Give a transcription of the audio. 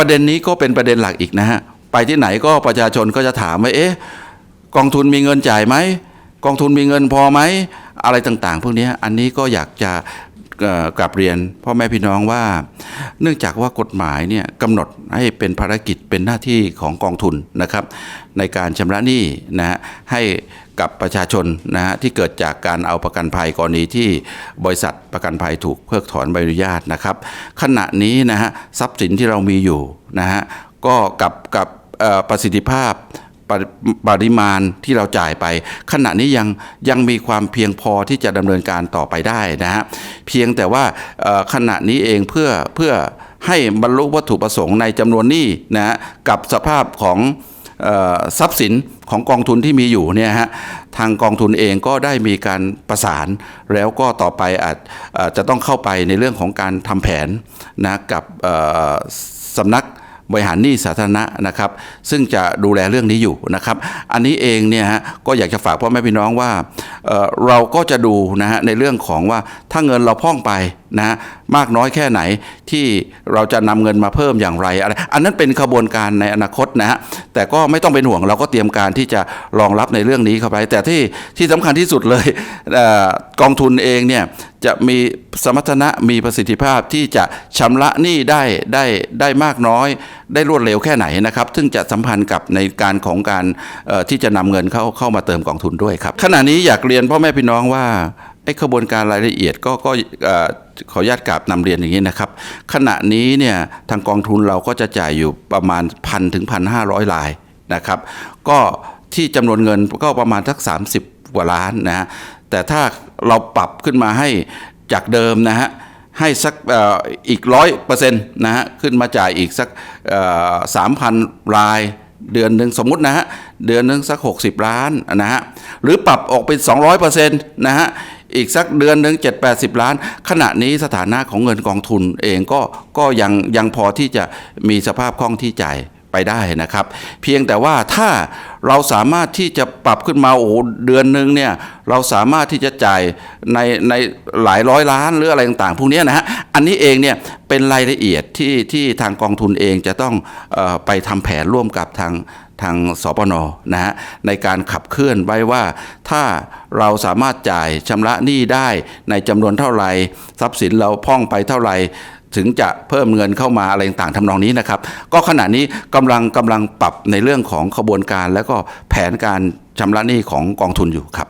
ประเด็นนี้ก็เป็นประเด็นหลักอีกนะฮะไปที่ไหนก็ประชาชนก็จะถามว่าเอ๊ะกองทุนมีเงินจ่ายไหมกองทุนมีเงินพอไหมอะไรต่างๆ พวกนี้อันนี้ก็อยากจะ กลับเรียนพ่อแม่พี่น้องว่า เนื่องจากว่ากฎหมายเนี่ยกำหนดให้เป็นภารกิจเป็นหน้าที่ของกองทุนนะครับ ในการชำระหนี้นะฮะให้กับประชาชนนะฮะที่เกิดจากการเอาประกันภัยกรณีที่บริษัทประกันภัยถูกเพิกถอนใบอนุญาตนะครับ ขณะนี้นะฮะทรัพย์สินที่เรามีอยู่นะฮะก็กับกับประสิทธิภาพ ปริปริมาณที่เราจ่ายไป ขณะนี้ยังยังมีความเพียงพอที่จะดำเนินการต่อไปได้นะฮะเพียงแต่ว่าขณะนี้เองเพื่อเพื่อให้บรรลุวัตถุประสงค์ในจำนวนหนี้นะกับสภาพของทรัพย์สินของกองทุนที่มีอยู่เนี่ยฮะทางกองทุนเองก็ได้มีการประสาน แล้วก็ต่อไปอาจจะต้องเข้าไปในเรื่องของการทำแผนนะกับสำนัก บริหารหนี้สาธารณะนะครับซึ่งจะดูแลเรื่องนี้อยู่นะครับ อันนี้เองเนี่ยฮะก็อยากจะฝากพ่อแม่พี่น้องว่าเเราก็จะดูนะฮะในเรื่องของว่าถ้าเงินเราพ่องไป นะฮะมากน้อยแค่ไหนที่เราจะนำเงินมาเพิ่มอย่างไรอะไรอันนั้นเป็นขบวนการในอนาคตนะฮะแต่ก็ไม่ต้องเป็นห่วงเราก็เตรียมการที่จะรองรับในเรื่องนี้เข้าไป แต่ที่ที่สำคัญที่สุดเลยอกองทุนเองเนี่ยจะมีสมรรถนะมีประสิทธิภาพที่จะชำระหนี้ได้ได้ได้มากน้อย ได้รวดเร็วแค่ไหนนะครับ ซึ่งจะสัมพันธ์กับในการของการที่จะนำเงินเข้าเข้ามาเติมกองทุนด้วยครับขณะนี้อยากเรียนพ่อแม่พี่น้องว่าไอ้ขบวนการรายละเอียดก็ก็ขออนุญาตกราบนำเรียนอย่างนี้นะครับ ขณะนี้เนี่ยทางกองทุนเราก็จะจ่ายอยู่ประมาณพันถึงพันห้าร้อยรายนะครับ ก็ที่จำนวนเงินก็ประมาณสัก 30 กว่าล้านนะฮะแต่ถ้าเราปรับขึ้นมาให้จากเดิมนะฮะให้สักอ,อีกร้อยเปอร์เซ็นต์นะฮะขึ้นมาจ่ายอีกสักสามพันรายเดือนหนึ่งสมมุตินะฮะเดือนหนึ่งสัก 60 ล้านนะฮะหรือปรับออกเป็น 200เปอร์เซ็นต์นะฮะ อีกสักเดือนหนึ่ง7 80 ล้าน ขณะนี้สถานะของเงินกองทุนเองก็ก็ยังยังพอที่จะมีสภาพคล่องที่จ่ายไปได้นะครับ เพียงแต่ว่าถ้าเราสามารถที่จะปรับขึ้นมาโอ้โหเดือนหนึ่งเนี่ยเราสามารถที่จะจ่ายในในหลายร้อยล้านหรืออะไรต่างๆ พวกนี้นะฮะอันนี้เองเนี่ยเป็นรายละเอียดที่ที่ทางกองทุนเองจะต้องออไปทำแผนร่วมกับทาง ทางสปนนะฮะในการขับเคลื่อนไว้ว่า ถ้าเราสามารถจ่ายชำระหนี้ได้ในจำนวนเท่าไหร่ทรัพย์สินเราพ่องไปเท่าไหร่ถึงจะเพิ่มเงินเข้ามาอะไรต่างๆทำนองนี้นะครับ ก็ขณะนี้กำลังกำลังปรับในเรื่องของขบวนการ แล้วก็แผนการชำระหนี้ของกองทุนอยู่ครับ